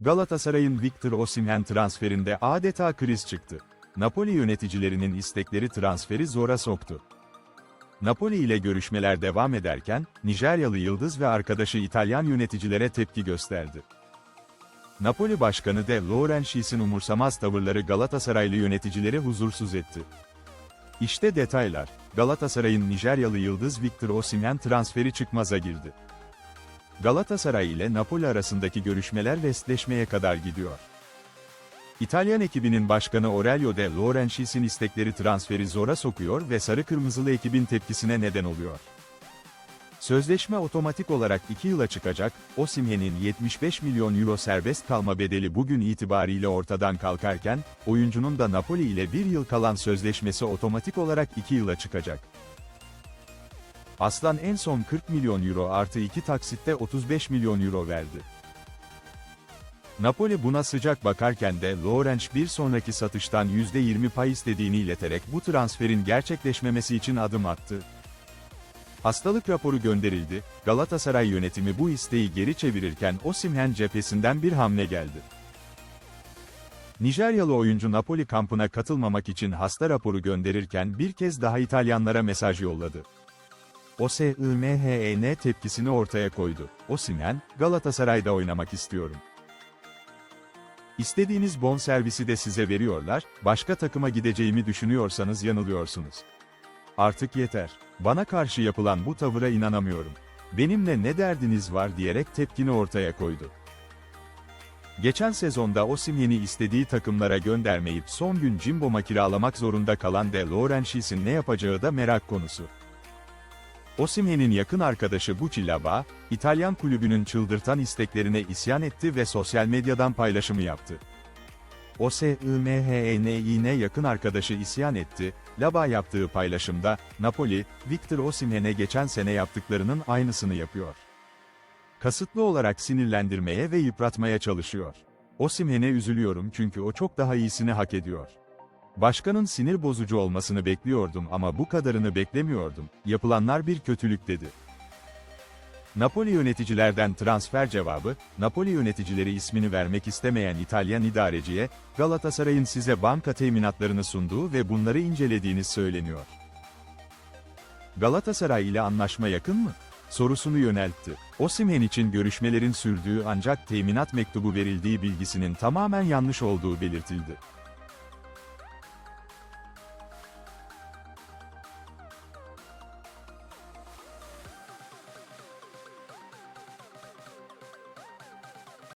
Galatasaray'ın Victor Osimhen transferinde adeta kriz çıktı. Napoli yöneticilerinin istekleri transferi zora soktu. Napoli ile görüşmeler devam ederken, Nijeryalı Yıldız ve arkadaşı İtalyan yöneticilere tepki gösterdi. Napoli Başkanı de Laurentiis'in umursamaz tavırları Galatasaraylı yöneticileri huzursuz etti. İşte detaylar, Galatasaray'ın Nijeryalı Yıldız Victor Osimhen transferi çıkmaza girdi. Galatasaray ile Napoli arasındaki görüşmeler resleşmeye kadar gidiyor. İtalyan ekibinin başkanı Aurelio De Laurentiis'in istekleri transferi zora sokuyor ve sarı kırmızılı ekibin tepkisine neden oluyor. Sözleşme otomatik olarak 2 yıla çıkacak, Osimhen'in 75 milyon euro serbest kalma bedeli bugün itibariyle ortadan kalkarken, oyuncunun da Napoli ile 1 yıl kalan sözleşmesi otomatik olarak 2 yıla çıkacak. Aslan en son 40 milyon euro artı 2 taksitte 35 milyon euro verdi. Napoli buna sıcak bakarken de Lawrence bir sonraki satıştan %20 pay istediğini ileterek bu transferin gerçekleşmemesi için adım attı. Hastalık raporu gönderildi, Galatasaray yönetimi bu isteği geri çevirirken Osimhen cephesinden bir hamle geldi. Nijeryalı oyuncu Napoli kampına katılmamak için hasta raporu gönderirken bir kez daha İtalyanlara mesaj yolladı. OSIMHEN tepkisini ortaya koydu. Osimhen, Galatasaray'da oynamak istiyorum. İstediğiniz bonservisi de size veriyorlar, başka takıma gideceğimi düşünüyorsanız yanılıyorsunuz. Artık yeter. Bana karşı yapılan bu tavıra inanamıyorum. Benimle ne derdiniz var diyerek tepkini ortaya koydu. Geçen sezonda Osimhen'i istediği takımlara göndermeyip son gün Cimbom'a kiralamak zorunda kalan De Laurentiis'in ne yapacağı da merak konusu. Osimhen'in yakın arkadaşı Bucci Laba, İtalyan kulübünün çıldırtan isteklerine isyan etti ve sosyal medyadan paylaşımı yaptı. OSIMHEN'in yakın arkadaşı isyan etti, Laba yaptığı paylaşımda, Napoli, Victor Osimhen'e geçen sene yaptıklarının aynısını yapıyor. Kasıtlı olarak sinirlendirmeye ve yıpratmaya çalışıyor. Osimhen'e üzülüyorum çünkü o çok daha iyisini hak ediyor. Başkanın sinir bozucu olmasını bekliyordum ama bu kadarını beklemiyordum, yapılanlar bir kötülük dedi. Napoli yöneticilerden transfer cevabı, Napoli yöneticileri ismini vermek istemeyen İtalyan idareciye, Galatasaray'ın size banka teminatlarını sunduğu ve bunları incelediğiniz söyleniyor. Galatasaray ile anlaşma yakın mı? Sorusunu yöneltti. Osimhen için görüşmelerin sürdüğü ancak teminat mektubu verildiği bilgisinin tamamen yanlış olduğu belirtildi.